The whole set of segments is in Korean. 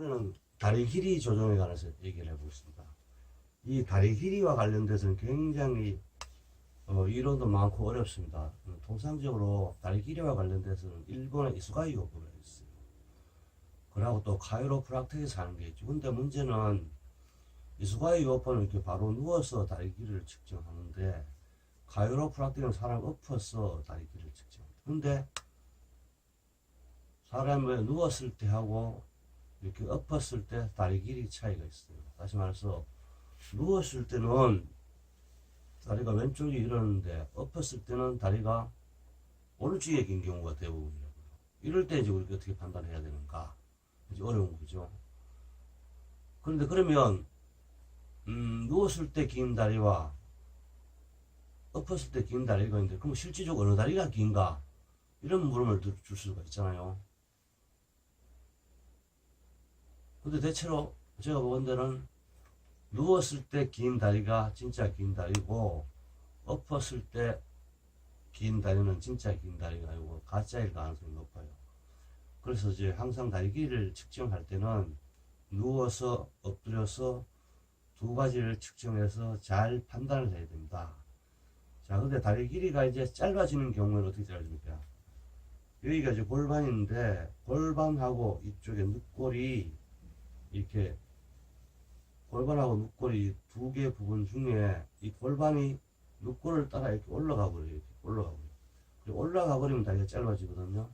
이번에는 다리 길이 조정에 관해서 얘기를 해보겠습니다. 이 다리 길이와 관련돼서는 굉장히 어, 이론도 많고 어렵습니다. 음, 통상적으로 다리 길이와 관련돼서는 일본의 이수가이 요법이 있어요. 그리고 또 카이로프락틱에서 하는 게 있죠. 근데 문제는 이수가이 요법은 이렇게 바로 누워서 다리 길이를 측정하는데 카이로프락틱은 사람 엎어서 다리 길이를 측정합니다. 근데 사람을 누웠을 때 하고 이렇게 엎었을 때 다리 길이 차이가 있어요. 다시 말해서 누웠을 때는 다리가 왼쪽이 이러는데 엎었을 때는 다리가 오른쪽에 긴 경우가 대부분이라고요. 이럴 때 이제 우리가 어떻게 판단해야 되는가? 이제 어려운 거죠. 그런데 그러면 음, 누웠을 때 긴 다리와 엎었을 때 긴 다리가 있는데 그럼 실질적으로 어느 다리가 긴가? 이런 물음을 들- 줄 수가 있잖아요. 근데 대체로 제가 보건대는 누웠을 때 긴 다리가 진짜 긴 다리고 엎었을 때 긴 다리는 진짜 긴 다리가 아니고 가짜일 가능성이 높아요. 그래서 이제 항상 다리 길이를 측정할 때는 누워서 엎드려서 두 가지를 측정해서 잘 판단을 해야 됩니다. 자, 근데 다리 길이가 이제 짧아지는 경우에는 어떻게 짧아집니까? 여기가 이제 골반인데 골반하고 이쪽에 늑골이 이렇게 골반하고 늑골이 두 개 부분 중에 이 골반이 늑골을 따라 이렇게 올라가 버려요. 이렇게 올라가 버려요. 그리고 올라가 버리면 다리가 짧아지거든요.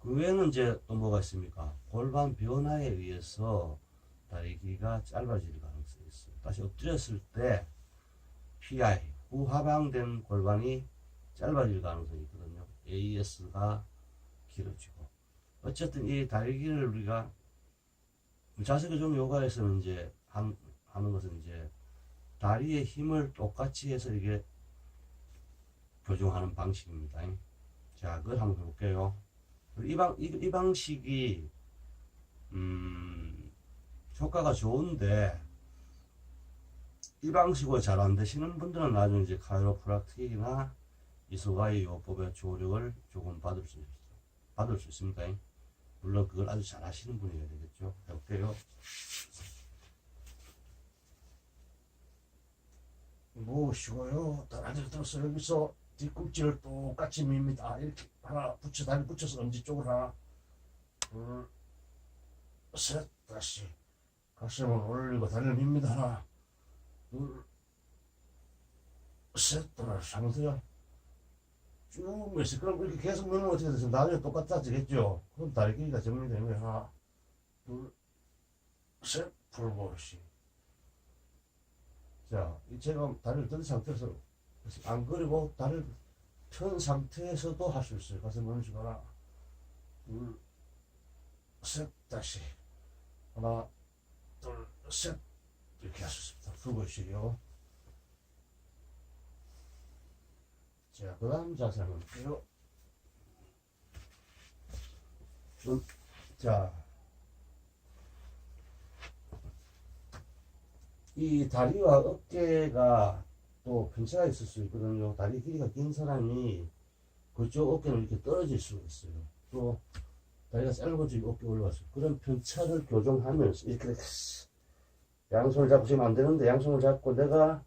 그 외에는 이제 또 뭐가 있습니까? 골반 변화에 의해서 다리 길이가 짧아질 가능성이 있어요. 다시 엎드렸을 때 PI, 후하방된 골반이 짧아질 가능성이 있거든요. AS가 길어지고. 어쨌든 이 다리 길이를 우리가 자세교정 요가에서는 이제 한, 하는 것은 이제 다리의 힘을 똑같이 해서 이게 교정하는 방식입니다. 자, 그걸 한번 해볼게요. 이, 방, 이, 이 방식이, 음, 효과가 좋은데, 이 방식으로 잘 안 되시는 분들은 나중에 이제 카이로프락틱이나 이소가이 요법의 조력을 조금 받을 수, 있, 받을 수 있습니다. 물론 그걸 아주 잘 하시는 분이어야 되겠죠. 해볼게요. 모으시고요. 다리를 들어서 여기서 뒤꿈치를 똑같이 밉니다. 이렇게 하나 붙여 다리 붙여서 엄지 쪽으로 하나 둘 셋 다시 가슴을 올리고 다리를 밉니다. 하나 둘 셋 돌아 상세요. 쭉 메시 그럼 이렇게 계속 넣으면 어떻게 되죠? 나중에 똑같아지겠죠? 그럼 다리 길이가 정리되면 하나 둘 셋 풀보시 자, 이 제가 다리를 든 상태에서 안 그리고 다리를 편 상태에서도 할 수 있어요. 가서 넣으시고 하나 둘 셋 다시 하나 둘 셋 이렇게 할 수 있습니다. 풀보시요 자, 그 다음 자세 한번 볼게요. 좀, 자, 이 다리와 어깨가 또 편차가 있을 수 있거든요. 다리 길이가 긴 사람이 그쪽 어깨는 이렇게 떨어질 수가 있어요. 또 다리가 짧아지고 어깨 올라왔어요. 그런 편차를 교정하면서 이렇게 양손을 지금 안 되는데 양손을 잡고 내가